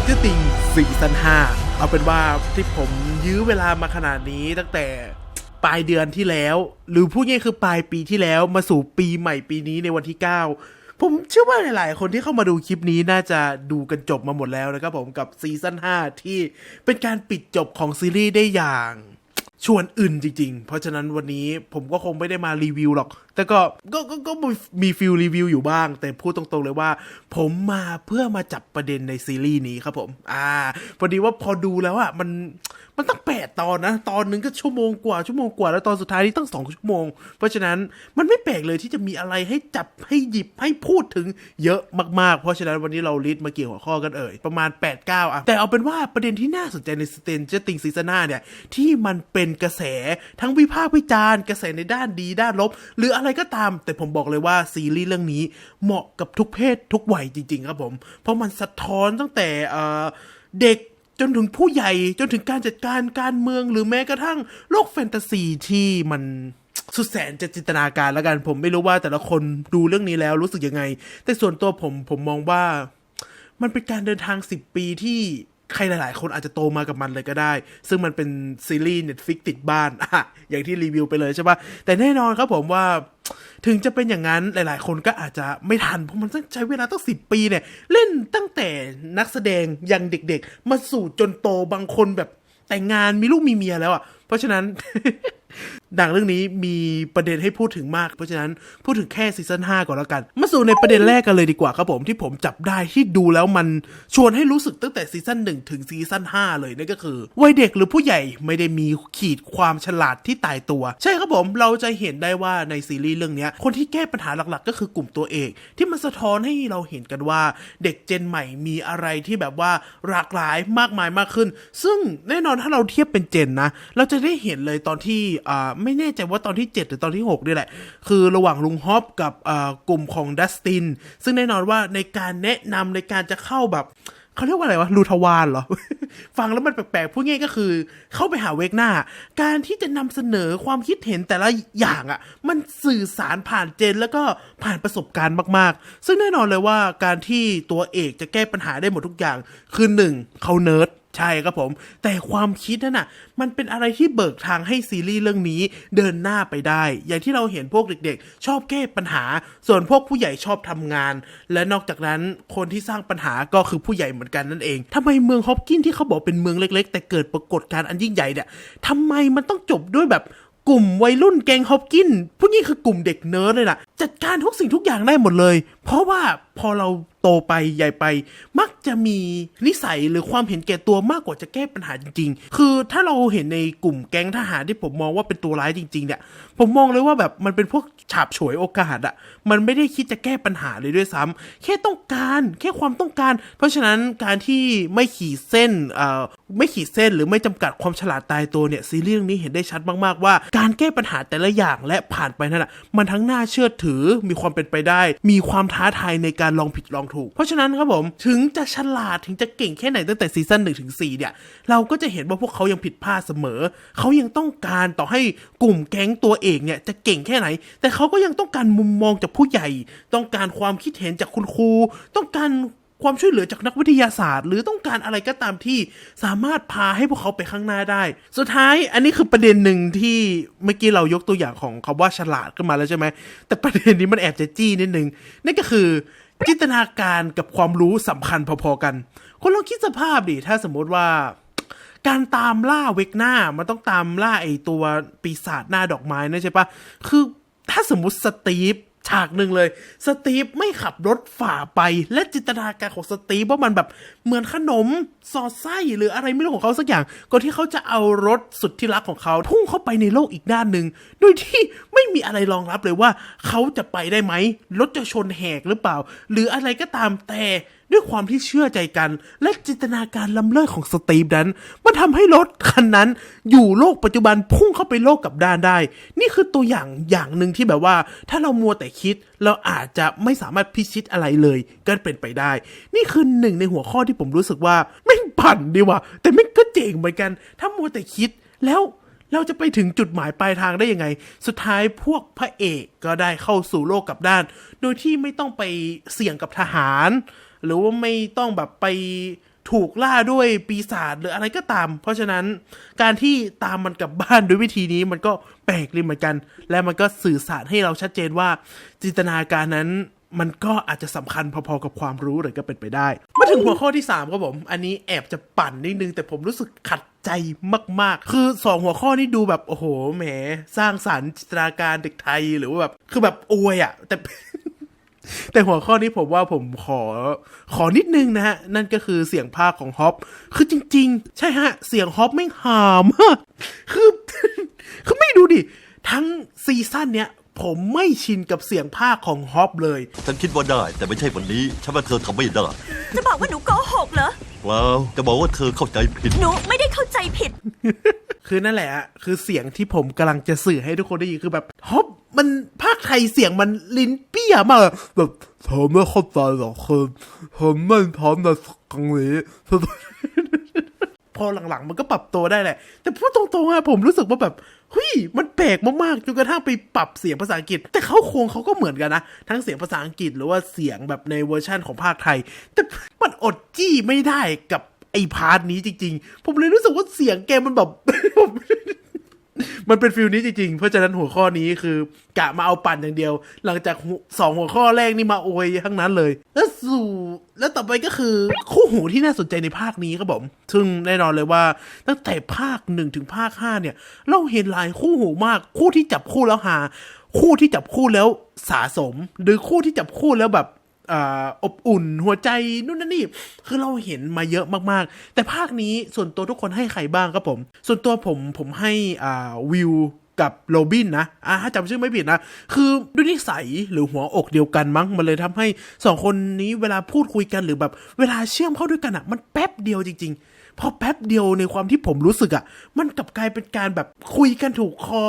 Stranger Things ซีซั่น5เอาเป็นว่าที่ผมยื้อเวลามาขนาดนี้ตั้งแต่ปลายเดือนที่แล้ว หรือพูดง่ายคือปลายปีที่แล้วมาสู่ปีใหม่ปีนี้ในวันที่ 9 ผมเชื่อว่าหลายๆ คนที่เข้ามาดูคลิปนี้น่าจะดูกันจบมาหมดแล้วนะครับผมกับซีซั่น5ที่เป็นการปิดจบของซีรีส์ได้อย่าง ชวนอื่นจริงๆ เพราะฉะนั้นวันนี้ผมก็คงไม่ได้มารีวิวหรอก แต่ก็ก็ก็ก็มีฟิลรีวิวอยู่บ้าง แต่พูดตรงๆเลยว่า ผมมาเพื่อมาจับประเด็นในซีรีส์นี้ครับผม อ่า พอดีว่าพอดูแล้วอะมันมันตั้งแปดตอนนะ ตอนหนึงก็ชั่วโมงกว่าชั่วโมงกว่าแล้วตอนสุดท้ายนี่ตั้งสองชั่วโมง เพราะฉะนั้นมันไม่แปลกเลยที่จะมีอะไรให้จับให้หยิบให้พูดถึงเยอะมากๆ เพราะฉะนั้นวันนี้เราลิสต์มาเกี่ยวหัวข้อกันเอ่ยประมาณ8 9อะแต่เอาเป็นว่าประเด็นที่น่าสนใจในสเตนเจอร์ติงซีซั่นหน้าเนี่ยที่มันเป็นกระแสทั้งวิพากษ์วิจารณ์กระแสในด้านดีด้านลบ หรืออะไรก็ตาม แต่ผมบอกเลยว่าซีรีส์เรื่องนี้เหมาะกับทุกเพศทุกวัยจริง ๆ ครับผม เพราะมันสะท้อนตั้งแต่เอ่อเด็กจนถึงผู้ใหญ่จนถึงการจัดการการเมืองหรือแม้กระทั่งโลกแฟนตาซีที่มันสุดแสนจะจินตนาการแล้วกัน ผมไม่รู้ว่าแต่ละคนดูเรื่องนี้แล้วรู้สึกยังไง แต่ส่วนตัวผมผมมองว่า มันเป็นการเดินทาง10ปีที่ ใครหลาย ๆ คนอาจจะโตมากับมันเลยก็ได้ ซึ่งมันเป็นซีรีส์ Netflix ติดบ้านอะอย่างที่รีวิวไปเลยใช่ปะแต่แน่นอนครับผมว่า ถึงจะเป็นอย่างนั้นหลาย ๆ คนก็อาจจะไม่ทัน เพราะมันต้องใช้เวลาตั้งสิปีเนี่ย เล่นตั้งแต่นักแสดงยังเด็ก ๆ มาสู่จนโตบางคนแบบแต่งงานมีลูกมีเมียแล้วอะ่ะเพราะฉะนั้น ดังเรื่องนี้มีประเด็นให้พูดถึงมาก เพราะฉะนั้นพูดถึงแค่ซีซั่น5ก่อนแล้วกัน มาสู่ในประเด็นแรกกันเลยดีกว่าครับผมที่ผมจับได้ที่ดูแล้วมันชวนให้รู้สึกตั้งแต่ซีซั่น1ถึงซีซั่น5เลยนั่นก็คือวัยเด็กหรือผู้ใหญ่ไม่ได้มีขีดความฉลาดที่ตายตัว ใช่ครับผมเราจะเห็นได้ว่าในซีรีส์เรื่องนี้คนที่แก้ปัญหาหลักๆ ก็คือกลุ่มตัวเอกที่มันสะท้อนให้เราเห็นกันว่าเด็กเจนใหม่มีอะไรที่แบบว่าหลากหลายมากมายมากขึ้น ซึ่งแน่นอนถ้าเราเทียบเป็นเจนนะ เราจะได้เห็นเลยตอนที่อ่าไม่แน่ใจว่าตอนที่ 7 หรือตอนที่6นี่แหละ คือระหว่างลุงฮอปกับกลุ่มของดัสติน ซึ่งแน่นอนว่าในการแนะนำในการจะเข้าแบบเขาเรียกว่าอะไรวะลูทวานเหรอ ฟังแล้วมันแปลกๆพูดง่ายก็คือ เข้าไปหาเวกหน้า การที่จะนำเสนอความคิดเห็นแต่ละอย่างอะ่ะ มันสื่อสารผ่านเจนแล้วก็ผ่านประสบการณ์มากๆ ซึ่งแน่นอนเลยว่าการที่ตัวเอกจะแก้ปัญหาได้หมดทุกอย่าง คือหนึ่งเขาเนิร์ด ใช่ครับผม แต่ความคิดนั่นน่ะ มันเป็นอะไรที่เบิกทางให้ซีรีส์เรื่องนี้เดินหน้าไปได้ อย่างที่เราเห็นพวกเด็กๆ ชอบแก้ปัญหา ส่วนพวกผู้ใหญ่ชอบทำงาน และนอกจากนั้นคนที่สร้างปัญหาก็คือผู้ใหญ่เหมือนกันนั่นเองทำไมเมืองฮอปกินที่เขาบอกเป็นเมืองเล็ก ๆ แต่เกิดปรากฏการณ์อันยิ่งใหญ่เนี่ยทำไมมันต้องจบด้วยแบบ กลุ่มวัยรุ่นแกงฮอปกินพวกนี้คือกลุ่มเด็กเนิร์ดเลยล่ะ จัดการทุกสิ่งทุกอย่างได้หมดเลย เพราะว่าพอเราโตไปใหญ่ไป มักจะมีนิสัยหรือความเห็นแก่ตัวมากกว่าจะแก้ปัญหาจริง ๆ คือถ้าเราเห็นในกลุ่มแก๊งทหารที่ผมมองว่าเป็นตัวร้ายจริง ๆ เนี่ย ผมมองเลยว่าแบบมันเป็นพวก ฉาบฉวยโอกาสอะมันไม่ได้คิดจะแก้ปัญหาเลยด้วยซ้ำแค่ต้องการแค่ความต้องการ เพราะฉะนั้นการที่ไม่ขีดเส้นเอ่อไม่ขีดเส้นหรือไม่จำกัดความฉลาดตายตัวเนี่ยซีรีส์เรื่องนี้เห็นได้ชัดมากๆว่า การแก้ปัญหาแต่ละอย่างและผ่านไปนั่นแหะมันทั้งน่าเชื่อถือมีความเป็นไปได้ มีความท้าทายในการลองผิดลองถูก เพราะฉะนั้นครับผมถึงจะฉลาดถึงจะเก่งแค่ไหนตั้งแต่ซีซั่นหนึ่งถึงสี่เนี่ยเราก็จะเห็นว่าพวกเขายังผิดพลาดเสมอ เขายังต้องการต่อให้กลุ่มแก๊งตัวเอกเนี่ยจะเก่งแค่ไหนแต่เขาก็ยังต้องการมุมมองจากผู้ใหญ่ ต้องการความคิดเห็นจากคุณครู ต้องการความช่วยเหลือจากนักวิทยาศาสตร์ หรือต้องการอะไรก็ตามที่สามารถพาให้พวกเขาไปข้างหน้าได้ สุดท้ายอันนี้คือประเด็นหนึ่งที่เมื่อกี้เรายกตัวอย่างของคำว่าฉลาดขึ้นมาแล้วใช่ไหม แต่ประเด็นนี้มันแอบจะจี้นิดนึงนั่นก็คือ จินตนาการกับความรู้สำคัญพอๆกันคุณลองคิดสภาพดิถ้าสมมติว่า การตามล่าเวกหน้ามันต้องตามล่าไอตัวปีศาจหน้าดอกไม้นะใช่ปะคือ ถ้าสมมติสตีฟฉากหนึ่งเลย สตีฟไม่ขับรถฝ่าไป และจินตนาการของสตีฟว่ามันแบบเหมือนขนมสอดไส้หรืออะไรไม่รู้ของเขาสักอย่างก่อนที่เขาจะเอารถสุดที่รักของเขาพุ่งเข้าไปในโลกอีกด้านหนึ่งโดยที่ไม่มีอะไรรองรับเลยว่าเขาจะไปได้ไหมรถจะชนแหกหรือเปล่า หรืออะไรก็ตามแต่ ด้วยความที่เชื่อใจกัน และจินตนาการล้ำเลิศของสตีฟนั้น มันทำให้รถคันนั้น อยู่โลกปัจจุบันพุ่งเข้าไปโลกกับด้านได้ นี่คือตัวอย่างอย่างหนึ่งที่แบบว่า ถ้าเรามัวแต่คิดเราอาจจะไม่สามารถพิชิตอะไรเลยก็เป็นไปได้ นี่คือหนึ่งในหัวข้อที่ผมรู้สึกว่าไม่งปั่นดีว่ะแต่ไม่ก็เจ๋งเหมือนกัน ถ้ามัวแต่คิดแล้วเราจะไปถึงจุดหมายปลายทางได้ยังไง สุดท้ายพวกพระเอกก็ได้เข้าสู่โลกกับด้าน โดยที่ไม่ต้องไปเสี่ยงกับทหาร หรือว่าไม่ต้องแบบไปถูกล่าด้วยปีศาจหรืออะไรก็ตาม เพราะฉะนั้นการที่ตามมันกลับบ้านด้วยวิธีนี้มันก็แปลกเลยเหมือนกัน และมันก็สื่อสารให้เราชัดเจนว่า จินตนาการนั้นมันก็อาจจะสำคัญพอๆกับความรู้เลยก็เป็นไปได้ มาถึงหัวข้อที่ 3 ครับผม อันนี้แอบจะปั่นนิดนึง แต่ผมรู้สึกขัดใจมากๆ คือ 2 หัวข้อนี้ดูแบบ โอ้โหแหม สร้างสารรค์จินตนาการเด็กไทยหรือว่าแบบ คือแบบอวยอะแต่ แต่หัวข้อนี้ผมว่าผมขอขอนิดนึงนะฮะ นั่นก็คือเสียงภาคของฮอปคือจริง ๆ ใช่ฮะ เสียงฮอปไม่หามคือคือไม่ดูดิ ทั้งซีซั่นเนี้ย ผมไม่ชินกับเสียงภาคของฮอปเลย ฉันคิดว่าได้ แต่ไม่ใช่วันนี้ ฉันว่าเธอทำไม่ได้จะบอกว่าหนูโกหกเหรอเปล่าจะบอกว่าเธอเข้าใจผิด หนูไม่ได้เข้าใจผิด คือนั่นแหละอะคือเสียงที่ผมกำลังจะสื่อให้ทุกคนได้ยินคือแบบฮอปมันภาคไทยเสียงมันลิ้นเปี้ยมากอะแบบเธอไม่เข้าใจหรอกคือผมไม่พร้อมในครั้งนี้ พอหลังๆมันก็ปรับตัวได้แหละ แต่พูดตรงๆอะผมรู้สึกว่าแบบ เฮ้ยมันแปลกมากๆจนกระทั่งไปปรับเสียงภาษาอังกฤษ แต่เขาโครงเขาก็เหมือนกันนะ ทั้งเสียงภาษาอังกฤษหรือว่าเสียงแบบในเวอร์ชั่นของภาคไทย แต่มันอดจี้ไม่ได้กับไอพาร์ทนี้จริง ๆ ผมเลยรู้สึกว่าเสียงแกมันแบบ มันเป็นฟิลนี้จริงๆ เพราะฉะนั้นหัวข้อนี้คือกะมาเอาปั่นอย่างเดียว หลังจากสองหัวข้อแรกนี่มาโอยทั้งนั้นเลย แล้วสู่แล้วต่อไปก็คือ คู่หูที่น่าสนใจในภาคนี้ครับผม ซึ่งแน่นอนเลยว่า ตั้งแต่ภาคหนึ่งถึงภาคห้าเนี่ย เราเห็นหลายคู่หูมาก คู่ที่จับคู่แล้วหา คู่ที่จับคู่แล้วสะสม หรือคู่ที่จับคู่แล้วแบบ อบอุ่นหัวใจนู่นนั่นนี่คือเราเห็นมาเยอะมากๆ แต่ภาคนี้ส่วนตัวทุกคนให้ใครบ้างครับผม ส่วนตัวผมผมให้อ่าวิวกับโรบินนะอ่าถ้าจำชื่อไม่ผิดนะ คือด้วยนิสัยหรือหัวอกเดียวกันมั้ง มันเลยทำให้สองคนนี้เวลาพูดคุยกันหรือแบบ เวลาเชื่อมเข้าด้วยกันอะ่ะ มันแป๊บเดียวจริง ๆ พอแป๊บเดียวในความที่ผมรู้สึกอะ่ะ มันกลับกลายเป็นการแบบคุยกันถูกคอ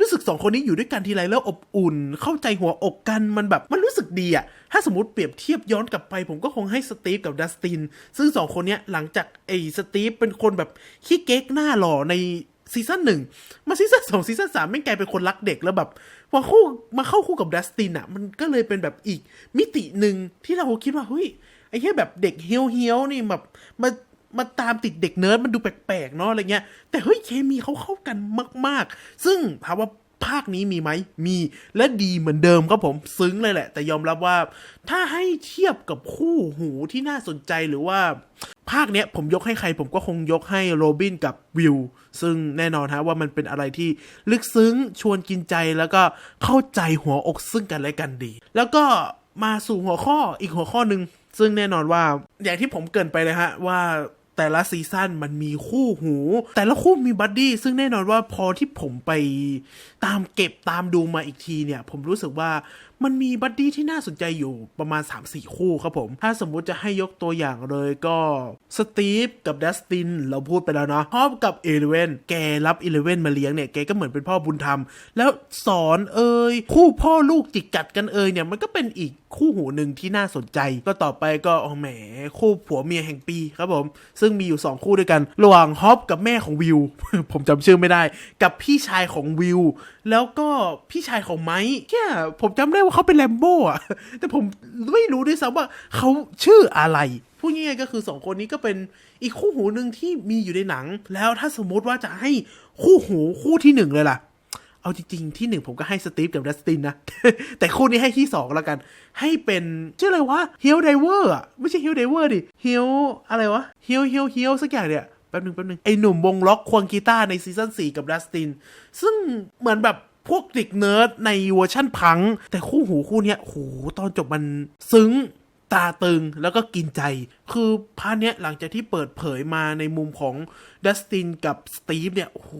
รู้สึกสองคนนี้อยู่ด้วยกันทีไรแล้วอบอุ่น เข้าใจหัวอกกันมันแบบมันรู้สึกดีอะ่ะ ถ้าสมมติเปรียบเทียบย้อนกลับไป ผมก็คงให้สตีฟกับดัสติน ซึ่งสองคนเนี้ยหลังจากไอ้สตีฟเป็นคนแบบขี้เก๊กหน้าหล่อในซีซั่นหนึ่งมาซีซั่นสองซีซั่นสามไม่งกลายเป็นคนรักเด็กแล้วแบบพอคู่มาเข้าคู่กับดัสตินอะ มันก็เลยเป็นแบบอีกมิติหนึ่งที่เราคิดว่าเฮ้ยไอ้แค่แบบเด็กเฮี้ยวเฮี้ยวๆนี่แบบมา มาตามติดเด็กเนิร์ดมันดูแปลกๆเนาะอะไรเงี้ย แต่เฮ้ยเคมีเขาเข้ากันมาก ๆ ซึ่งถามว่าภาคนี้มีไหม มี และดีเหมือนเดิมครับผม ซึ้งเลยแหละ แต่ยอมรับว่า ถ้าให้เทียบกับคู่หูที่น่าสนใจหรือว่า ภาคเนี้ยผมยกให้ใครผมก็คงยกให้โรบินกับวิว ซึ่งแน่นอนฮะว่ามันเป็นอะไรที่ลึกซึ้ง ชวนกินใจ แล้วก็เข้าใจหัวอกซึ่งกันและกันดี แล้วก็มาสู่หัวข้ออีกหัวข้อหนึ่ง ซึ่งแน่นอนว่า อย่างที่ผมเกินไปเลยฮะว่า แต่ละซีซั่นมันมีคู่หู แต่ละคู่มีบัดดี้ซึ่งแน่นอนว่าพอที่ผมไปตามเก็บตามดูมาอีกทีเนี่ย ผมรู้สึกว่า มันมีบัดดี้ที่น่าสนใจอยู่ประมาณ 3-4 คู่ครับผม ถ้าสมมุติจะให้ยกตัวอย่างเลยก็สตีฟกับดัสตินเราพูดไปแล้วเนาะพร้อมกับเอเลเวนแกรับเอเลเวนมาเลี้ยงเนี่ยแกก็เหมือนเป็นพ่อบุญธรรม แล้วสอนเอ่ยคู่พ่อลูกจิกกัดกันเอ่ยเนี่ยมันก็เป็นอีกคู่หูหนึ่งที่น่าสนใจ ก็ต่อไปก็อ๋อแหมคู่ผัวเมียแห่งปีครับผม ซึ่งมีอยู่ 2 คู่ด้วยกัน ระหว่างฮอปกับแม่ของวิว ผมจำชื่อไม่ได้ กับพี่ชายของวิวแล้วก็พี่ชายของไม้แค่ผมจำได้ว่าเขาเป็นแลมโบ้อะแต่ผมไม่รู้ด้วยซ้ำว่าเขาชื่ออะไรพูดง่ายๆก็คือสองคนนี้ก็เป็นอีกคู่หูหนึ่งที่มีอยู่ในหนัง แล้วถ้าสมมติว่าจะให้คู่หูคู่ที่หนึ่งเลยล่ะ เอาจริงๆที่หนึ่งผมก็ให้สตีฟกับดัสตินนะ แต่คู่นี้ให้ที่สองแล้วกัน ให้เป็นชื่ออะไรวะเฮลไดเวอร์อะไม่ใช่เฮลไดเวอร์ดิเฮลอะไรวะเฮลเฮลเฮลสักอย่างเนี่ย แป๊บหนึ่งแป๊บหนึ่งไอหนุ่มวงล็อกควงกีตาร์ในซีซั่น4กับดัสติน ซึ่งเหมือนแบบพวกเด็กเนิร์ดในเวอร์ชั่นพัง แต่คู่หูคู่เนี้ยโหตอนจบมันซึ้งตาตึงแล้วก็กินใจ คือพาร์ทเนี้ยหลังจากที่เปิดเผยมาในมุมของดัสตินกับสตีฟเนี่ย โอ้โห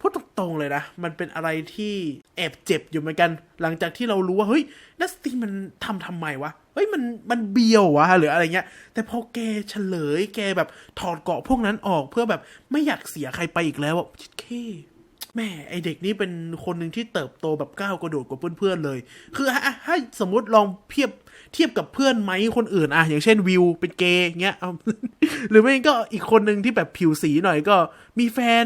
พูดตรงๆเลยนะ มันเป็นอะไรที่แอบเจ็บอยู่เหมือนกัน หลังจากที่เรารู้ว่าเฮ้ยดัสตินมันทำทำไมวะ เฮ้ยมันมันเบียววะหรืออะไรเงี้ย แต่พอแกเฉลยแกแบบถอดเกาะพวกนั้นออกเพื่อแบบไม่อยากเสียใครไปอีกแล้วอะชิดเคแม่ไอเด็กนี่เป็นคนหนึ่งที่เติบโตแบบก้าวกระโดดกว่าเพื่อนๆเลย คือถ้าถ้สมมติลองเทียบเทียบกับเพื่อนไหมคนอื่นอะอย่างเช่นวิวเป็นเกย์เงี้ยเอาหรือไม่ก็อีกคนหนึ่งที่แบบผิวสีหน่อยก็มีแฟน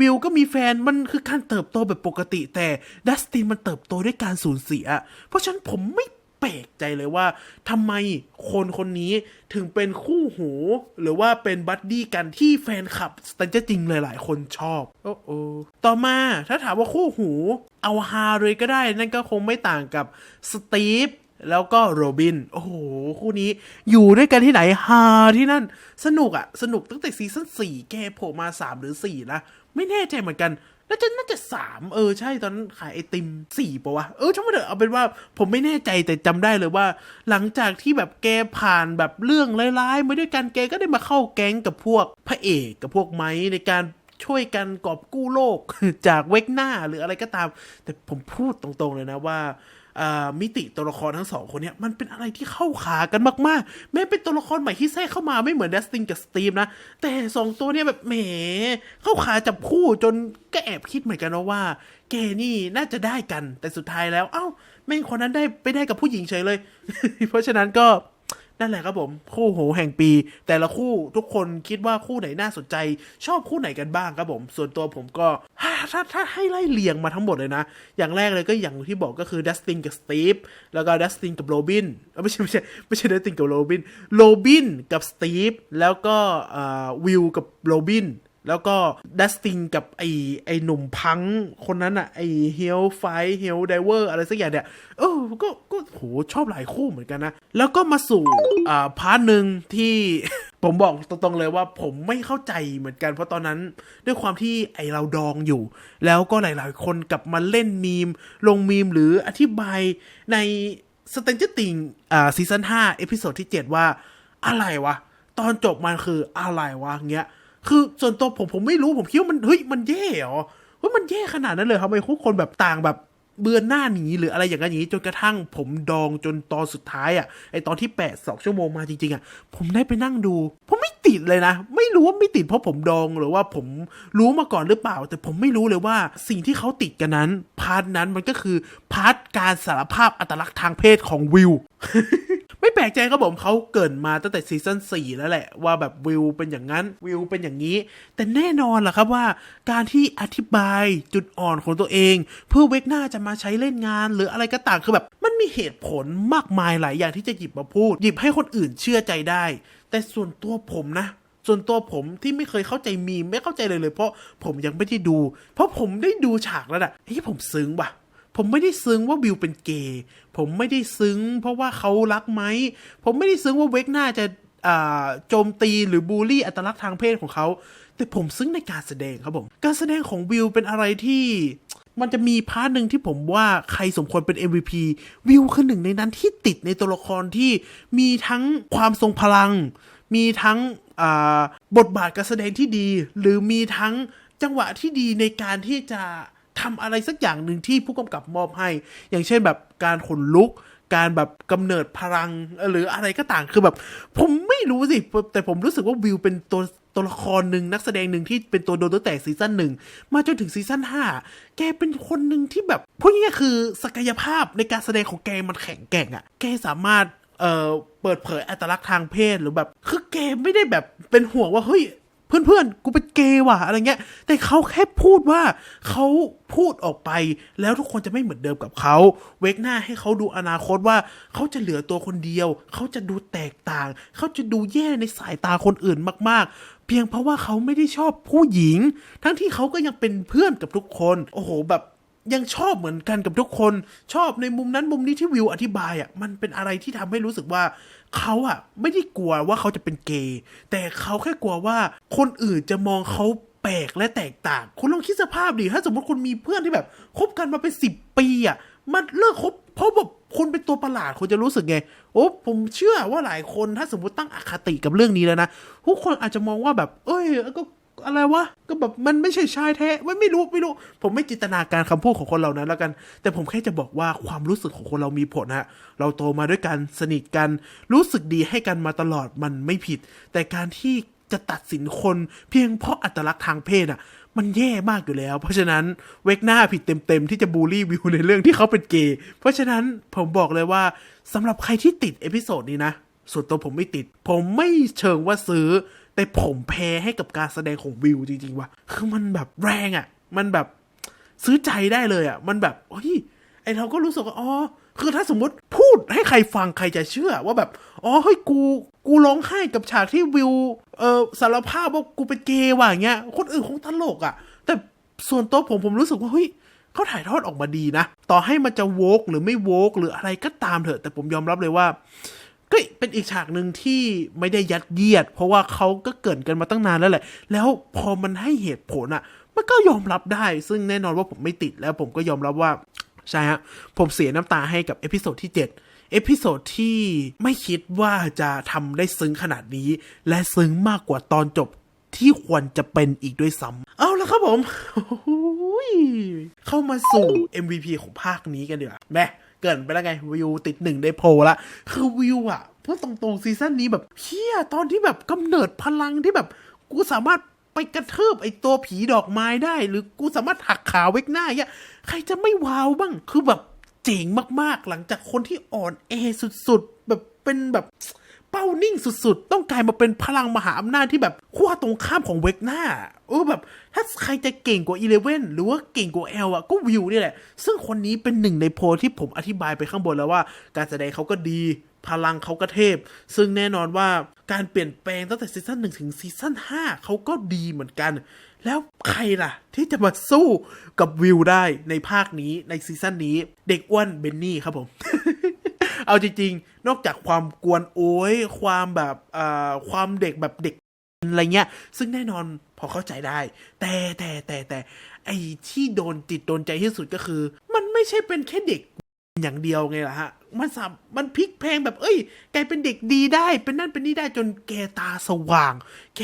วิวก็มีแฟนมันคือการเติบโตแบบปกติ แต่ดัสตินมันเติบโตด้วยการสูญเสีย เพราะฉะนั้นผมไม่แปลกใจเลยว่าทำไมคนคนนี้ถึงเป็นคู่หู หรือว่าเป็นบัดดี้กันที่แฟนคลับสแตนเจจริงหลาย ๆ คนชอบ โอ้โอต่อมาถ้าถามว่าคู่หู เอาฮาเลยก็ได้ นั่นก็คงไม่ต่างกับสตีฟ แล้วก็โรบิน โอ้โห คู่นี้อยู่ด้วยกันที่ไหนฮาที่นั่น สนุกอะสนุกตั้งแต่ซีซั่นสี่แกโผล่มาสามหรือสี่นะ ไม่แน่ใจเหมือนกันน่าจะน่าจะสามเออใช่ตอนนั้นขายไอติมสี่ปะวะ เออช่างมันเถอะเอาเป็นว่าผมไม่แน่ใจแต่จำได้เลยว่า หลังจากที่แบบแกผ่านแบบเรื่องร้ายๆมาด้วยกันแกก็ได้มาเข้าแก๊งกับพวกพระเอกกับพวกไม้ในการช่วยกันกอบกู้โลกจากเวกหน้าหรืออะไรก็ตาม แต่ผมพูดตรงๆเลยนะว่า มิติตัวละครทั้งสองคนเนี่ยมันเป็นอะไรที่เข้าขากันมากๆ แม้เป็นตัวละครใหม่ที่แทรกเข้ามาไม่เหมือนดัสตินกับสตีมนะ แต่สองตัวเนี่ยแบบแหม เข้าขาจับคู่จนก็แอบคิดเหมือนกันนะว่าแกนี่น่าจะได้กันแต่สุดท้ายแล้ว เอ้าแม่งคนนั้นได้ไปได้กับผู้หญิงเฉยเลย เพราะฉะนั้นก็ นั่นแหละครับผมคู่หูแห่งปี แต่ละคู่ทุกคนคิดว่าคู่ไหนน่าสนใจ ชอบคู่ไหนกันบ้างครับผม ส่วนตัวผมก็ถ้าถ้าให้ไล่เลียงมาทั้งหมดเลยนะ อย่างแรกเลยก็อย่างที่บอกก็คือดัสตินกับสตีฟแล้วก็ดัสตินกับโรบินไม่ใช่ไม่ใช่ไม่ใช่ดัสตินกับโรบินโรบินกับสตีฟแล้วก็วิลกับโรบิน แล้วก็ดัสตินกับไอไอหนุ่มพังคนนั้นอะไอเฮลไฟเฮลไดเวอร์อะไรสักอย่างเนี่ยเออก็ก็โหชอบหลายคู่เหมือนกันนะ แล้วก็มาสู่อ่าพาร์ทหนึ่งที่ผมบอกตรงๆเลยว่าผมไม่เข้าใจเหมือนกันเพราะตอนนั้นด้วยความที่ไอเราดองอยู่ แล้วก็หลายๆคนกลับมาเล่นมีม ลงมีมหรืออธิบายในสเตนเจอร์ติงอ่าซีซั่น5เอพิโซดที่ 7 ว่าอะไรวะ ตอนจบมันคืออะไรวะเงี้ย คือส่วนตัวผมผมไม่รู้ผมคิดว่ามันเฮ้ยมันแย่เหรอเฮ้ยมันแย่ขนาดนั้นเลยทำไมทุกคนแบบต่างแบบเบือนหน้าหนีหรืออะไรอย่างนั้นอย่างนี้จนกระทั่งผมดองจนตอนสุดท้ายอะไอตอนที่แปดสองชั่วโมงมาจริงๆอะผมได้ไปนั่งดู ผมไม่ติดเลยนะ ไม่รู้ว่าไม่ติดเพราะผมดองหรือว่าผมรู้มาก่อนหรือเปล่า แต่ผมไม่รู้เลยว่าสิ่งที่เขาติดกันนั้น พาร์ทนั้นมันก็คือพาร์ทการสารภาพอัตลักษณ์ทางเพศของวิว ไม่แปลกใจครับผมเขาเกรินมาตั้งแต่ซีซั่น4แล้วแหละ ว่าแบบวิวเป็นอย่างนั้นวิวเป็นอย่างนี้ แต่แน่นอนล่ะครับว่า การที่อธิบายจุดอ่อนของตัวเอง เพื่อเวกหน้าจะมาใช้เล่นงาน หรืออะไรก็ต่างคือแบบมันมีเหตุผลมากมายหลายอย่างที่จะหยิบมาพูด หยิบให้คนอื่นเชื่อใจได้ แต่ส่วนตัวผมนะส่วนตัวผมที่ไม่เคยเข้าใจมีไม่เข้าใจเลยเลย เพราะผมยังไม่ได้ดู เพราะผมได้ดูฉากแล้วน่ะเฮ้ยผมซึ้งว่ะ ผมไม่ได้ซึ้งว่าวิวเป็นเกย์ผมไม่ได้ซึ้ง เพราะว่าเขารักไหม ผมไม่ได้ซึ้งว่าเวกหน้าจะโจมตีหรือบูลลี่อัตลักษณ์ทางเพศของเขา แต่ผมซึ้งในการแสดงครับผม การแสดงของวิวเป็นอะไรที่มันจะมีพาร์ทหนึ่งที่ผมว่าใครสมควรเป็น MVP วิวคือหนึ่งในนั้นที่ติดในตัวละครที่มีทั้งความทรงพลัง มีทั้งบทบาทการแสดงที่ดี หรือมีทั้งจังหวะที่ดีในการที่จะ ทำอะไรสักอย่างหนึ่งที่ผู้กำกับมอบให้ อย่างเช่นแบบการขนลุก การแบบกำเนิดพลังหรืออะไรก็ต่างคือแบบ ผมไม่รู้สิ แต่ผมรู้สึกว่าวิวเป็นตัวตัวละครหนึ่งนักแสดงหนึ่งที่เป็นตัวโดนตั้งแต่ซีซั่นหนึ่งมาจนถึงซีซั่นห้าแกเป็นคนหนึ่งที่แบบพูดง่ายๆคือศักยภาพในการแสดงของแกมันแข็งแกร่งอะ่ะ แกสามารถเอ่อเปิดเผยอัตลักษณ์ทางเพศหรือแบบ คือแกไม่ได้แบบเป็นห่วงว่าเฮ้ย เพื่อนๆ กูเป็นเกย์ว่ะอะไรเงี้ย แต่เขาแค่พูดว่าเขาพูดออกไปแล้วทุกคนจะไม่เหมือนเดิมกับเขา เวกหน้าให้เขาดูอนาคตว่าเขาจะเหลือตัวคนเดียว เขาจะดูแตกต่าง เขาจะดูแย่ในสายตาคนอื่นมาก ๆ เพียงเพราะว่าเขาไม่ได้ชอบผู้หญิง ทั้งที่เขาก็ยังเป็นเพื่อนกับทุกคน โอ้โหแบบยังชอบเหมือนกันกับทุกคน ชอบในมุมนั้นมุมนี้ที่วิวอธิบายอะมันเป็นอะไรที่ทำให้รู้สึกว่า เขาอะไม่ได้กลัวว่าเขาจะเป็นเกย์แต่เขาแค่กลัวว่าคนอื่นจะมองเขาแปลกและแตกต่าง คุณลองคิดสภาพดิถ้าสมมติคุณมีเพื่อนที่แบบคบกันมาเป็นสิบปีอะมันเลิกคบเพราะแบบคุณเป็นตัวประหลาดคุณจะรู้สึกไง โอ้ผมเชื่อว่าหลายคนถ้าสมมติตั้งอคติกับเรื่องนี้แล้วนะทุกคนอาจจะมองว่าแบบ เอ้ยก็ อะไรวะ ก็แบบมันไม่ใช่ชายแท้ไม่ไม่รู้ไม่รู้ ผมไม่จินตนาการคำพูดของคนเหล่านั้นแล้วกัน แต่ผมแค่จะบอกว่าความรู้สึกของคนเรามีผลฮะ เราโตมาด้วยกันสนิทกัน รู้สึกดีให้กันมาตลอดมันไม่ผิด แต่การที่จะตัดสินคนเพียงเพราะอัตลักษณ์ทางเพศอะ มันแย่มากอยู่แล้ว เพราะฉะนั้นเวกหน้าผิดเต็มๆ ที่จะบูลลี่วิวในเรื่องที่เขาเป็นเกย์เพราะฉะนั้นผมบอกเลยว่าสำหรับใครที่ติดเอพิโซดนี้นะส่วนตัวผมไม่ติด ผมไม่เชิงว่าซื้อ แต่ผมแพ้ให้กับการแสดงของวิวจริงๆว่ะคือมันแบบแรงอะ่ะ มันแบบซื้อใจได้เลยอะ่ะ มันแบบเฮ้ยไอเราก็รู้สึกว่าอ๋อคือถ้าสมมติพูดให้ใครฟังใครจะเชื่อว่าแบบอ๋อเฮ้ยกูกูร้องไห้กับฉากที่วิวเออสารภาพว่ากูเป็นเกย์ว่ะอย่างเงี้ยคนอื่นคงตลกอะ่ะ แต่ส่วนตัวผมผมรู้สึกว่าเฮ้ยเขาถ่ายทอดออกมาดีนะ ต่อให้มันจะโวกหรือไม่โวกหรืออะไรก็ตามเถอะ แต่ผมยอมรับเลยว่า ก็เป็นอีกฉากหนึ่งที่ไม่ได้ยัดเยียด เพราะว่าเขาก็เกรินกันมาตั้งนานแล้วแหละ แล้วพอมันให้เหตุผลอะ่ะมันก็ยอมรับได้ ซึ่งแน่นอนว่าผมไม่ติดแล้วผมก็ยอมรับว่าใช่ฮะผมเสียน้ำตาให้กับเอพิโซดที่7เอพิโซดที่ไม่คิดว่าจะทำได้ซึ้งขนาดนี้ และซึ้งมากกว่าตอนจบที่ควรจะเป็นอีกด้วยซ้ำเอาละครับผม เข้ามาสู่ MVP ของภาคนี้กันเดี๋ยวาแม่ เกินไปแล้วไงวิวติดหนึ่งในโพละคือวิวอะพูดตรงๆซีซั่นนี้แบบเฮียตอนที่แบบกำเนิดพลังที่แบบ กูสามารถไปกระเทืบไอตัวผีดอกไม้ได้ หรือกูสามารถหักขาเวกหน้าเนี่ยใครจะไม่ว้าวบ้างคือแบบเจ๋งมากๆ หลังจากคนที่อ่อนแอสุดๆ แบบเป็นแบบ เป้านิ่งสุดๆ ต้องกลายมาเป็นพลังมหาอำนาจที่แบบขั้วตรงข้ามของเวกหน้าเออแบบ ถ้าใครจะเก่งกว่าอีเลเว่นหรือว่าเก่งกว่าแอลอะก็วิวนี่แหละ ซึ่งคนนี้เป็นหนึ่งในโพลที่ผมอธิบายไปข้างบนแล้วว่า การแสดงเขาก็ดีพลังเขาก็เทพ ซึ่งแน่นอนว่าการเปลี่ยนแปลงตั้งแต่ซีซั่นหนึ่งถึงซีซั่นห้าเขาก็ดีเหมือนกัน แล้วใครล่ะ ที่จะมาสู้กับวิวได้ในภาคนี้ในซีซั่นนี้ เด็กอ้วนเบนนี่ครับผม เอาจริงๆ นอกจากความกวนโอ้ยความแบบอ่ความเด็กแบบเด็กอะไรเงี้ย ซึ่งแน่นอนพอเข้าใจได้ แต่แต่แต่แต่ไอที่โดนติดโดนใจที่สุดก็คือ มันไม่ใช่เป็นแค่เด็กอย่างเดียวไงล่ะฮะ มันสามมันพลิกเพงแบบเอ้ยแกเป็นเด็กดีได้ เป็นนั่นเป็นนี่ได้จนแกตาสว่าง แก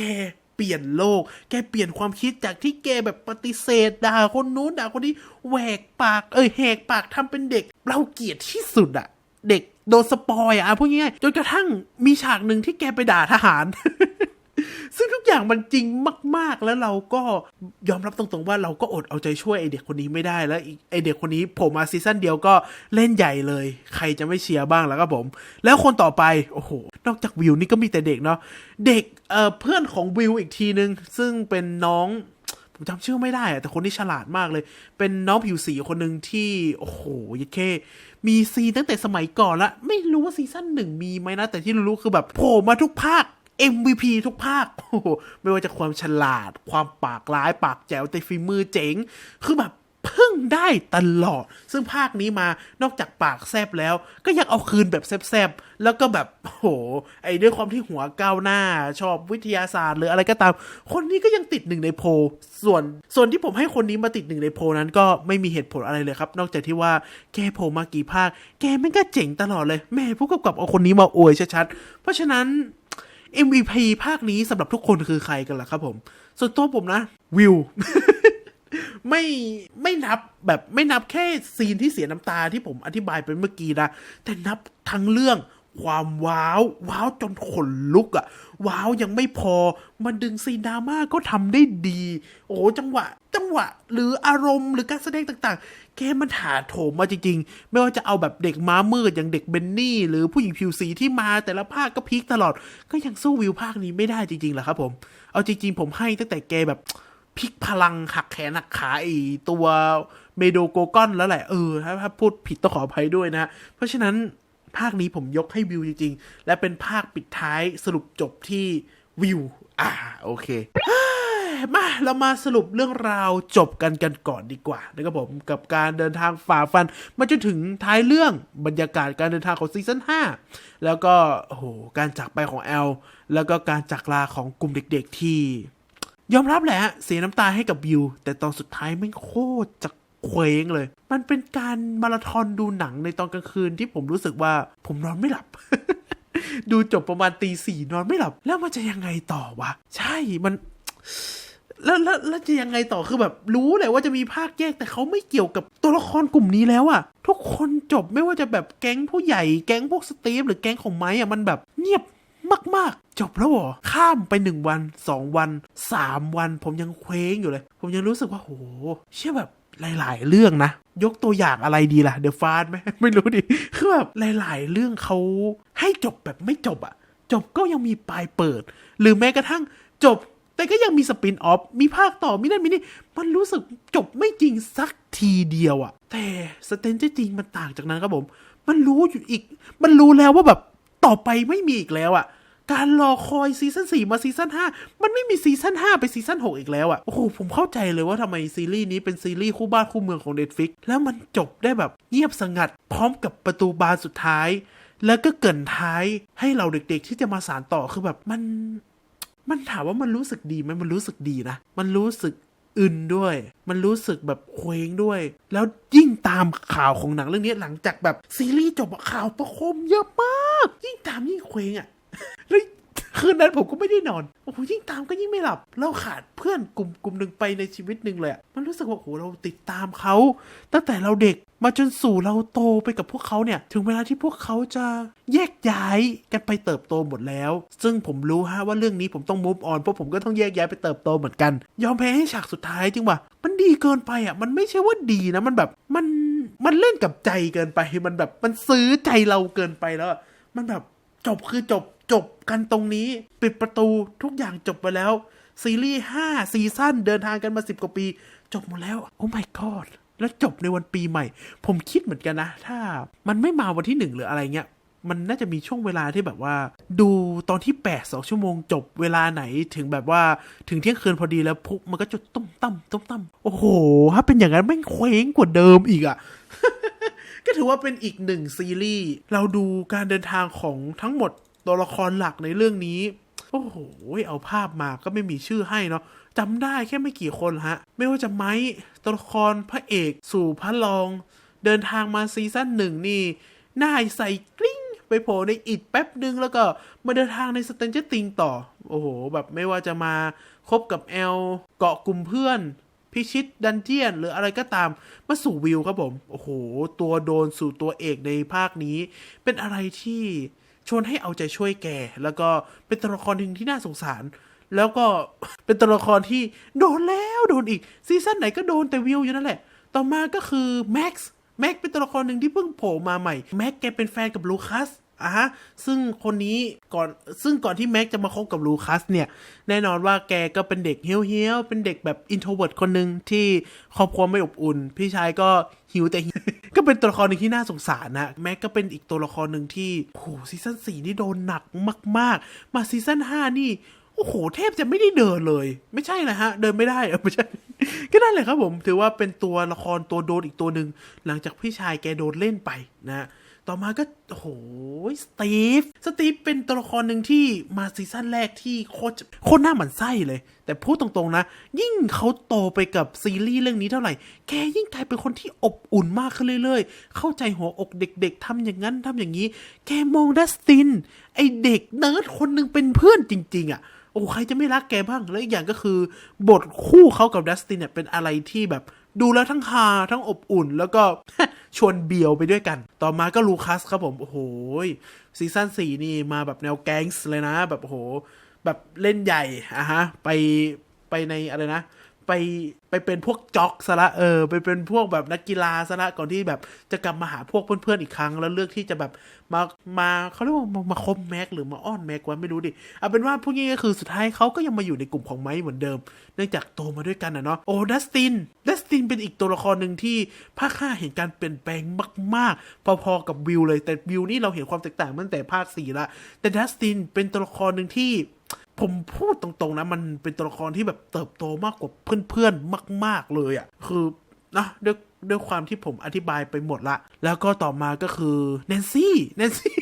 เปลี่ยนโลก แกเปลี่ยนความคิดจากที่แกแบบปฏิเสธด่าคนนู้นด่าคนนี้แหวกปาก เอ้ยแหกปากทำเป็นเด็ก เราเกลียดที่สุดอะ เด็กโดนสปอยอะพูดง่ายจนกระทั่งมีฉากหนึ่งที่แกไปด่าทหาร ซึ่งทุกอย่างมันจริงมาก ๆ แล้วเราก็ยอมรับตรงๆว่าเราก็อดเอาใจช่วยไอเด็กคนนี้ไม่ได้แล้วไอเด็กคนนี้ผมมาซีซั่นเดียวก็เล่นใหญ่เลย ใครจะไม่เชียร์บ้างแล้วก็ผม แล้วคนต่อไป โอ้โห นอกจากวิวนี่ก็มีแต่เด็กเนาะเด็กเอ่อเพื่อนของวิวอีกทีนึง ซึ่งเป็นน้อง ผมจำชื่อไม่ได้อะแต่คนที่ฉลาดมากเลย เป็นน้องผิวสีคนหนึ่งที่โอ้โหยัดแค่มีซีตั้งแต่สมัยก่อนละไม่รู้ว่าซีซั่นหนึ่งมีไหมนะ แต่ที่รู้คือแบบโผล่มาทุกภาค MVP ทุกภาคโอ้โหไม่ว่าจะความฉลาด ความปากร้าย ปากแจ๋วแต่ฝีมือเจ๋ง คือแบบ พึ่งได้ตลอด ซึ่งภาคนี้มานอกจากปากแซบแล้ว ก็ยังเอาคืนแบบแซบๆ แล้วก็แบบโอ้โห ไอ้ด้วยความที่หัวก้าวหน้า ชอบวิทยาศาสตร์หรืออะไรก็ตาม คนนี้ก็ยังติดหนึ่งในโพส่วนส่วนที่ผมให้คนนี้มาติดหนึ่งในโพนั้นก็ไม่มีเหตุผลอะไรเลยครับ นอกจากที่ว่าแกโผมากี่ภาค แกแม่ก็เจ๋งตลอดเลยแม่ผู้กำกับเอาคนนี้มาอวยชัดๆเพราะฉะนั้น MVP ภาคนี้สำหรับทุกคนคือใครกันล่ะครับผม ส่วนตัวผมนะ วิว ไม่ไม่นับแบบไม่นับแค่ซีนที่เสียน้ำตาที่ผมอธิบายไปเมื่อกี้นะ แต่นับทั้งเรื่องความว้าว ว้าวจนขนลุกอะว้าวยังไม่พอมาดึงซีนดราม่าก็ทำได้ดี โอ้จังหวะ จังหวะ หรืออารมณ์หรือการแสดงต่างๆแกมันถาโถมมาจริงๆ ไม่ว่าจะเอาแบบเด็กม้ามืดอย่างเด็กเบนนี่ หรือผู้หญิงผิวสีที่มาแต่ละภาคก็พีคตลอด ก็ยังสู้วิวภาคนี้ไม่ได้จริงๆหละครับผม เอาจริงๆ ผมให้ตั้งแต่แกแบบ พลิกพลังหักแขนหักขาไอตัวเมโดโกกอนแล้วแหละ เออถ้าถ้าพูดผิดต้องขออภัยด้วยนะ เพราะฉะนั้นภาคนี้ผมยกให้วิวจริง ๆ และเป็นภาคปิดท้ายสรุปจบที่วิว อ่า โอเค มา เรามาสรุปเรื่องราวจบกันกันก่อนดีกว่านะครับผมกับการเดินทางฝ่าฟัน มาจนถึงท้ายเรื่องบรรยากาศการเดินทางของซีซั่น5แล้วก็โอ้โหการจากไปของแอลแล้วก็การจากลาของกลุ่มเด็ก ๆที่ ยอมรับแหละเสียน้ำตาให้กับวิว แต่ตอนสุดท้ายไม่โคตรจะเคว้งเลย มันเป็นการมาราธอนดูหนังในตอนกลางคืนที่ผมรู้สึกว่าผมนอนไม่หลับ ดูจบประมาณตีสี่นอนไม่หลับ แล้วมันจะยังไงต่อวะ ใช่มันแล้วแล้วแล้วจะยังไงต่อคือแบบ รู้แหละว่าจะมีภาคแยกแต่เขาไม่เกี่ยวกับตัวละครกลุ่มนี้แล้วอะทุกคนจบไม่ว่าจะแบบแก๊งผู้ใหญ่แก๊งพวกสตีฟหรือแก๊งของไม้อะมันแบบเงียบ มาก ๆ จบแล้วเหรอ ข้ามไปหนึ่งวันสองวันสามวัน ผมยังเคว้งอยู่เลย ผมยังรู้สึกว่าโห เชื่อแบบหลาย ๆ เรื่องนะ ยกตัวอย่างอะไรดีล่ะเดอะฟาสไหมไม่รู้ดิคือแบบหลาย ๆ เรื่องเขาให้จบแบบไม่จบอะจบก็ยังมีปลายเปิด หรือแม้กระทั่งจบ แต่ก็ยังมีสปินออฟมีภาคต่อมีนั่นมีนี่ มันรู้สึกจบไม่จริงสักทีเดียวอะแต่สเตนเจอร์จริงมันต่างจากนั้นครับผม มันรู้อยู่อีก มันรู้แล้วว่าแบบ ต่อไปไม่มีอีกแล้วอะ่ะ การรอคอยซีซั่นสี่มาซีซั่นห้ามันไม่มีซีซั่นห้าไปซีซั่นหกอีกแล้วอะ่ะ โอ้โห ผมเข้าใจเลยว่าทำไมซีรีส์นี้เป็นซีรีส์คู่บ้านคู่เมืองของเ e ดฟิกแล้วมันจบได้แบบเงียบสงัด พร้อมกับประตูบานสุดท้าย แล้วก็เกินท้ายให้เราเด็กๆ ที่จะมาสารต่อคือแบบมัน มันถามว่ามันรู้สึกดีไหมมันรู้สึกดีนะ มันรู้สึกอึนด้วย มันรู้สึกแบบเคว้งด้วย แล้วยิ่งตามข่าวของหนังเรื่องนี้หลังจากแบบซีรีส์จบข่าวประโคมเยอะมาก ยิ่งตามยิ่งเคว้งอะแล้วคืนนั้นผมก็ไม่ได้นอน โอ้โห ยิ่งตามก็ยิ่งไม่หลับ เราขาดเพื่อนกลุ่มกลุ่มหนึ่งไปในชีวิตหนึ่งเลยอะมันรู้สึกว่าโอ้โห เราติดตามเขา ตั้งแต่เราเด็กมาจนสู่เราโตไปกับพวกเขาเนี่ย ถึงเวลาที่พวกเขาจะแยกย้ายกันไปเติบโตหมดแล้ว ซึ่งผมรู้ฮะว่าเรื่องนี้ผมต้อง move on เพราะผมก็ต้องแยกย้ายไปเติบโตเหมือนกัน ยอมแพ้ให้ฉากสุดท้ายจริงว่ะ มันดีเกินไปอะ มันไม่ใช่ว่าดีนะ มันแบบ มัน มันเล่นกับใจเกินไป มันแบบ มันซื้อใจเราเกินไปแล้วอะ มันแบบจบคือจบจบกันตรงนี้ ปิดประตูทุกอย่างจบไปแล้ว ซีรีส์ห้าซีซั่นเดินทางกันมาสิบกว่าปี จบหมดแล้ว โอ้ my god แล้วจบในวันปีใหม่ ผมคิดเหมือนกันนะ ถ้ามันไม่มาวันที่หนึ่งหรืออะไรเงี้ยมันน่าจะมีช่วงเวลาที่แบบว่า ดูตอนที่แปดสองชั่วโมงจบเวลาไหนถึงแบบว่าถึงเที่ยงคืนพอดีแล้วปุ๊บมันก็จะตุ้มตั้มตุ้มตั้มโอ้โห ถ้าเป็นอย่างนั้นแม่งเคว้งกว่าเดิมอีกอะ ก็ถือว่าเป็นอีกหนึ่งซีรีส์เราดูการเดินทางของทั้งหมดตัวละครหลักในเรื่องนี้ โอ้โห เอาภาพมาก็ไม่มีชื่อให้เนาะจำได้แค่ไม่กี่คนฮะ ไม่ว่าจะไม้ตัวละครพระเอกสู่พระรอง เดินทางมาซีซั่นหนึ่งนี่น้าใส่กริ้งไปโผล่ในอิดแป๊บหนึ่งแล้วก็มาเดินทางในสเตนเจอร์ติงต่อ โอ้โห แบบไม่ว่าจะมาคบกับแอลเกาะกลุ่มเพื่อน พิชิตดันเจียน หรืออะไรก็ตามมาสู่วิวครับผม โอ้โห ตัวโดนสู่ตัวเอกในภาคนี้ เป็นอะไรที่ชวนให้เอาใจช่วยแก แล้วก็เป็นตัวละครหนึ่งที่น่าสงสาร แล้วก็เป็นตัวละครที่โดนแล้วโดนอีก ซีซั่นไหนก็โดนแต่วิวอยู่นั่นแหละ ต่อมาก็คือแม็กซ์แม็กเป็นตัวละครหนึ่งที่เพิ่งโผล่มาใหม่แม็กแกเป็นแฟนกับลูคัส อะฮะ ซึ่งคนนี้ก่อนซึ่งก่อนที่แม็กจะมาคบกับลูคัสเนี่ย แน่นอนว่าแกก็เป็นเด็กเฮี้ยวๆ เป็นเด็กแบบอินโทรเวิร์ตคนหนึ่งที่ครอบครัวไม่อบอุ่น พี่ชายก็หิวแต่หิวก็เป็นตัวละครหนึ่งที่น่าสงสารนะแม็กก็เป็นอีกตัวละครหนึ่งที่โหซีซั่นสี่นี่โดนหนักมาก ๆ มาซีซั่นห้านี่โอ้โหแทบจะไม่ได้เดินเลย ไม่ใช่นะฮะ เดินไม่ได้ไม่ใช่ ก็นั่นแหละครับผม ถือว่าเป็นตัวละครตัวโดนอีกตัวหนึ่งหลังจากพี่ชายแกโดนเล่นไปนะ ต่อมาก็โอ้โหสตีฟ สตีฟเป็นตัวละครหนึ่งที่มาซีซั่นแรกที่โคตรโคตรหน้าหมันไส้เลย แต่พูดตรงๆนะ ยิ่งเขาโตไปกับซีรีส์เรื่องนี้เท่าไหร่ แกยิ่งกลายเป็นคนที่อบอุ่นมากขึ้นเรื่อยๆ เข้าใจหัวอกเด็กๆทำอย่างนั้นทำอย่างนี้ แกมองดัสติน ไอเด็กเนิร์ดคนหนึ่งเป็นเพื่อนจริง ๆอะโอ้ใครจะไม่รักแกบ้าง แล้วอีกอย่างก็คือบทคู่เขากับดัสตินเนี่ยเป็นอะไรที่แบบดูแล้วทั้งฮาทั้งอบอุ่น แล้วก็ ชวนเบียวไปด้วยกัน ต่อมาก็ลูคัสครับผม โอ้โหซีซั่นสี่นี่มาแบบแนวแก๊งส์เลยนะ แบบโอ้โห แบบเล่นใหญ่อะฮะ ไปไปในอะไรนะ ไปไปเป็นพวกจ็อกซะละเออไปเป็นพวกแบบนักกีฬาซะละก่อนที่แบบจะกลับมาหาพวกเพื่อนๆอีกครั้ง แล้วเลือกที่จะแบบมามาเขาเรียกว่ามามาคบแม็กหรือมาอ้อนแม็กวะไม่รู้ดิเอาเป็นว่าพูดง่ายๆก็คือสุดท้ายเขาก็ยังมาอยู่ในกลุ่มของไม้เหมือนเดิม เนื่องจากโตมาด้วยกันนะเนาะโอ้ดัสตินดัสตินเป็นอีกตัวละครหนึ่งที่ภาคห้าเห็นการเปลี่ยนแปลงมากๆ พอๆกับวิวเลยแต่วิวนี่เราเห็นความแตกต่างตั้งแต่ภาคสี่ละแต่ดัสตินเป็นตัวละครหนึ่งที่ ผมพูดตรงๆนะ มันเป็นตัวละครที่แบบเติบโตมากกว่าเพื่อนๆมาก ๆเลยอะ่ะ คือนะด้วยด้วยความที่ผมอธิบายไปหมดละ แล้วก็ต่อมาก็คือแนนซี่แนนซี่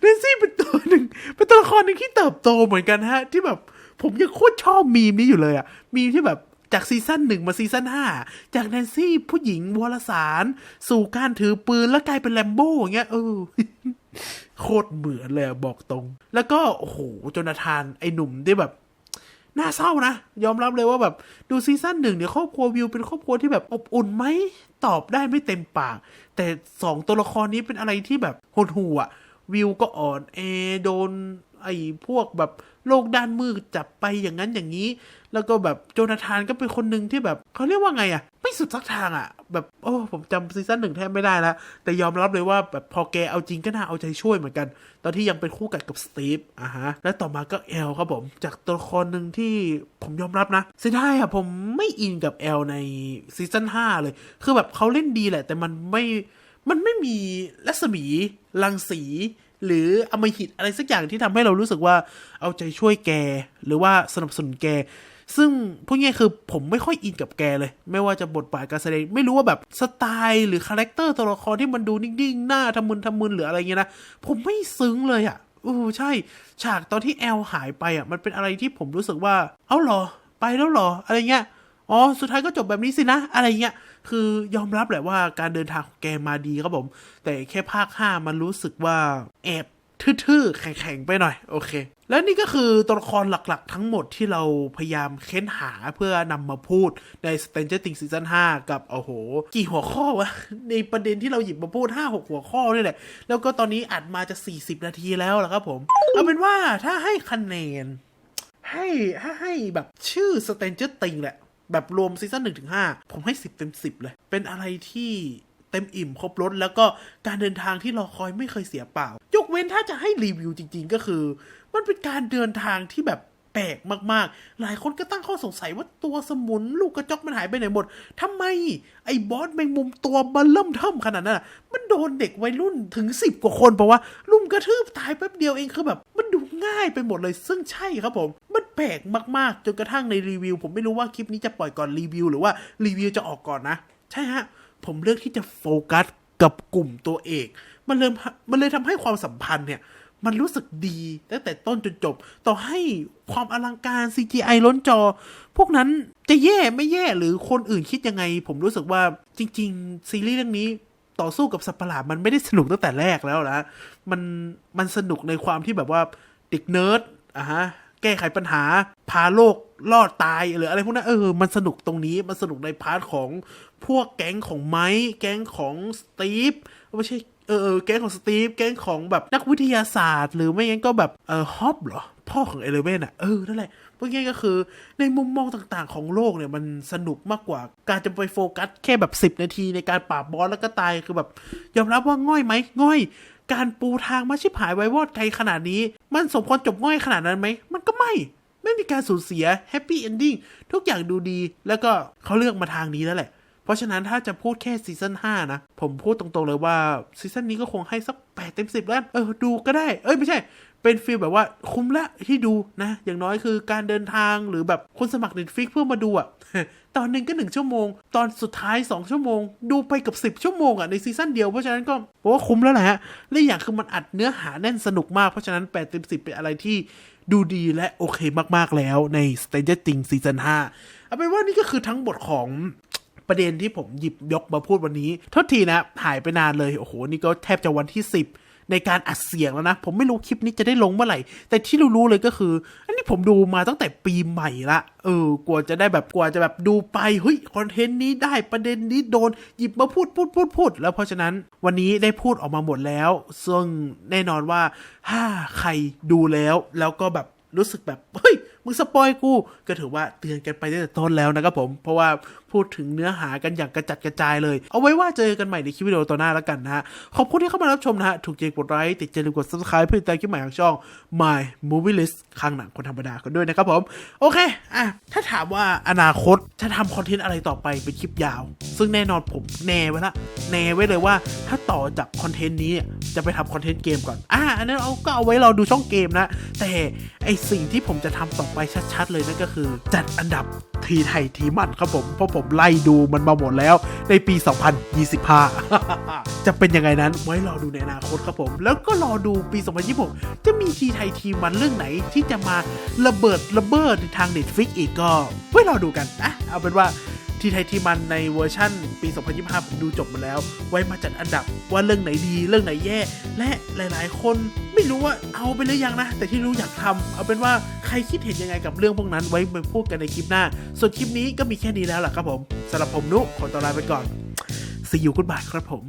แนนซี่เป็นตัวหนึ่งเป็นตัวละครหนึ่งที่เติบโตเหมือนกันฮะ ที่แบบผมยังโคตรชอบมีมนี้อยู่เลยอะ่ะ มีมที่แบบจากซีซั่นหนึ่งมาซีซั่นห้าจากแนนซี่ผู้หญิงวรสาร สู่การถือปืนแล้วกลายเป็นแลมโบ้อย่างเงี้ยเออ โคตรเหมือนเลยบอกตรง แล้วก็โอ้โหโจนาธานไอ้หนุ่มที่แบบน่าเศร้านะ ยอมรับเลยว่าแบบดูซีซั่นหนึ่งเนี่ยครอบครัววิวเป็นครอบครัวที่แบบอบอุ่นไหมตอบได้ไม่เต็มปาก แต่สองตัวละครนี้เป็นอะไรที่แบบหดหู่อะวิวก็อ่อนแอโดนไอ้พวกแบบ โลกด้านมืดจับไปอย่างนั้นอย่างนี้ แล้วก็แบบโจนาธานก็เป็นคนหนึ่งที่แบบเขาเรียกว่าไงอะไม่สุดสักทางอะแบบโอ้ผมจำซีซั่นหนึ่งแทบไม่ได้แล้ว แต่ยอมรับเลยว่าแบบพอแกเอาจริงก็น่าเอาใจช่วยเหมือนกัน ตอนที่ยังเป็นคู่กัดกับสตีฟอะฮะ แล้วต่อมาก็แอลครับผม จากตัวละครหนึ่งที่ผมยอมรับนะเสียดายอะผมไม่อินกับแอลในซีซั่น5เลย คือแบบเขาเล่นดีแหละ แต่มันไม่มันไม่มีรัศมีรังสี หรืออมหิตอะไรสักอย่างที่ทำให้เรารู้สึกว่าเอาใจช่วยแก หรือว่าสนับสนุนแก ซึ่งพูดง่ายๆคือผมไม่ค่อยอินกับแกเลย ไม่ว่าจะบทบาทการแสดงไม่รู้ว่าแบบสไตล์หรือคาแรคเตอร์ตัวละครที่มันดูนิ่งๆ หน้าทำมึนทำมึนหรืออะไรเงี้ยนะ ผมไม่ซึ้งเลยอะ่ะโอ้ใช่ ฉากตอนที่แอลหายไปอะ่ะมันเป็นอะไรที่ผมรู้สึกว่า เอ้าหรอ ไปแล้วหรออะไรเงี้ย อ๋อ สุดท้ายก็จบแบบนี้สินะ อะไรเงี้ย คือยอมรับแหละว่าการเดินทางของแกมาดีครับผม แต่แค่ภาค 5 มันรู้สึกว่าแอบทื่อๆ แข็งๆ ไปหน่อย โอเค แล้วนี่ก็คือตัวละครหลักๆ ทั้งหมดที่เราพยายามเค้นหาเพื่อนำมาพูดใน Stranger Things Season 5 กับ โอ้โห กี่หัวข้อวะ ในประเด็นที่เราหยิบมาพูด 5-6 หัวข้อนี่แหละ แล้วก็ตอนนี้อัดมาจะ 40 นาทีแล้วละครับผม เอาเป็นว่าถ้าให้คะแนน ให้ให้ให้แบบชื่อ Stranger Things แหละ แบบรวมซีซั่นหนึ่งถึงห้าผมให้สิบเต็มสิบเลย เป็นอะไรที่เต็มอิ่มครบรถแล้วก็การเดินทางที่รอคอยไม่เคยเสียเปล่า ยกเว้นถ้าจะให้รีวิวจริง ๆ ก็คือ มันเป็นการเดินทางที่แบบแปลกมากๆ หลายคนก็ตั้งข้อสงสัยว่าตัวสมุนลูกกระจกมันหายไปไหนหมดทำไมไอ้บอสแมงมุมตัวเบัลเริ่มเทิมขนาดนั้นมันโดนเด็กวัยรุ่นถึงสิบกว่าคนเพราะว่าลุมกระทืบตายแป๊บเดียวเองคือแบบ มันดูง่ายไปหมดเลยซึ่งใช่ครับผม มัน ปลกมากๆ จนกระทั่งในรีวิว ผมไม่รู้ว่าคลิปนี้จะปล่อยก่อนรีวิว หรือว่ารีวิวจะออกก่อนนะ ใช่ฮะ ผมเลือกที่จะโฟกัสกับกลุ่มตัวเอก มันเลยมันเลยทำให้ความสัมพันธ์เนี่ย มันรู้สึกดีตั้งแต่ต้นจนจบ ต่อให้ความอลังการ CGI ล้นจอ พวกนั้นจะแย่ไม่แย่หรือคนอื่นคิดยังไง ผมรู้สึกว่าจริง ๆ ซีรีส์เรื่องนี้ต่อสู้กับสัตว์ประหลาดมันไม่ได้สนุกตั้งแต่แรกแล้วนะ มันมันสนุกในความที่แบบว่าเด็กเนิร์ดอะฮะ แก้ไขปัญหา พาโลกรอดตายหรืออะไรพวกนั้นเออ มันสนุกตรงนี้ มันสนุกในพาร์ทของพวกแก๊งของไม้ แก๊งของสตีฟไม่ใช่เออเออแก๊งของสตีฟแก๊งของแบบนักวิทยาศาสตร์ หรือไม่งั้นก็แบบเออฮอบเหรอ พ่อของเอเลเวนอะเออนั่นแหละพูดง่ายก็คือในมุมมองต่างๆของโลกเนี่ยมันสนุกมากกว่า การจะไปโฟกัสแค่แบบ 10 นาทีในการปราบบอสแล้วก็ตายคือแบบ ยอมรับว่าง่อยไหมง่อย การปูทางมาชิบหายไว้วอดไกลขนาดนี้ มันสมควรจบง่อยขนาดนั้นไหม มันก็ไม่ ไม่มีการสูญเสียแฮปปี้เอนดิ้งทุกอย่างดูดี แล้วก็เขาเลือกมาทางนี้แล้วแหละ เพราะฉะนั้นถ้าจะพูดแค่ซีซั่น5นะ ผมพูดตรงๆเลยว่าซีซั่นนี้ก็คงให้สัก8เต็ม10 แล้ว เออ ดูก็ได้ เอ้ย ไม่ใช่ เป็นฟีลแบบว่าคุ้มละที่ดูนะ อย่างน้อยคือการเดินทางหรือแบบคนสมัคร Netflix เพื่อมาดูอะตอนหนึ่งก็หนึ่งชั่วโมง ตอนสุดท้าย 2 ชั่วโมง ดูไปกับ 10 ชั่วโมงอะในซีซั่นเดียวเพราะฉะนั้นก็ผมว่าคุ้มแล้วแหละฮะและอย่างคือมันอัดเนื้อหาแน่นสนุกมากเพราะฉะนั้น8เต็ม10 เป็นอะไรที่ดูดีและโอเคมากๆแล้วใน Stranger Things ซีซั่น5เอาเป็นว่านี่ก็คือทั้งหมดของ ประเด็นที่ผมหยิบยกมาพูดวันนี้โทษทีนะหายไปนานเลยโอ้โหนี่ก็แทบจะวันที่ 10 ในการอัดเสียงแล้วนะ ผมไม่รู้คลิปนี้จะได้ลงเมื่อไหร่ แต่ที่รู้ๆเลยก็คือ อันนี้ผมดูมาตั้งแต่ปีใหม่ละเออกว่าจะได้แบบกว่าจะแบบดูไปเฮ้ยคอนเทนต์นี้ได้ประเด็นนี้โดนหยิบมาพูดพูดพูดพูดแล้วเพราะฉะนั้นวันนี้ได้พูดออกมาหมดแล้ว ซึ่งแน่นอนว่าถ้าใครดูแล้วแล้วก็แบบรู้สึกแบบเฮ้ยมึงสปอยกู ก็ถือว่าเตือนกันไปตั้งแต่ต้นแล้วนะครับผม เพราะว่าพูดถึงเนื้อหากันอย่างกระจัดกระจายเลย เอาไว้ว่าเจอกันใหม่ในคลิปวิดีโอต่อหน้าแล้วกันนะฮะ ขอบคุณที่เข้ามารับชมนะฮะ ถูกใจกดไลค์ติดใจลืมกด subscribe เพื่อติดตามคลิปใหม่ของช่อง My Movie List ข้างหนังคนธรรมดากันด้วยนะครับผม โอเค อะ ถ้าถามว่าอนาคตจะทำคอนเทนต์อะไรต่อไปเป็นคลิปยาว ซึ่งแน่นอนผมแน่ไว้ละแน่ไว้เลยว่าถ้าต่อจากคอนเทนต์นี้เนี่ยจะไปทำคอนเทนต์เกมก่อน อ่าอันนั้นเอาก็เอาไว้เราดูช่องเกมนะ แต่ไอสิ่งที่ผมจะทำต่อไปชัด ๆ เลยนั่นก็คือ จัดอันดับทีไทยทีมันครับผมเพราะผมไล่ดูมันมาหมดแล้วในปี 2025 จะเป็นยังไงนั้นไว้รอดูในอนาคตครับผม แล้วก็รอดูปี 2026 จะมีทีไทยทีมันเรื่องไหนที่จะมาระเบิดระเบิดในทาง Netflix อีกก็ไว้รอดูกันนะเอาเป็นว่าที่ไทยทีมันในเวอร์ชั่นปี 2025 ผมดูจบมาแล้ว ไว้มาจัดอันดับว่าเรื่องไหนดี เรื่องไหนแย่ และหลาย ๆ คนไม่รู้ว่าเอาไปหรือยังนะ แต่ที่รู้อยากทำเอาเป็นว่าใครคิดเห็นยังไงกับเรื่องพวกนั้นไว้มาพูดกันในคลิปหน้า ส่วนคลิปนี้ก็มีแค่นี้แล้วล่ะครับผมสำหรับผมนุขอตัวลาไปก่อน See you goodbye ครับผม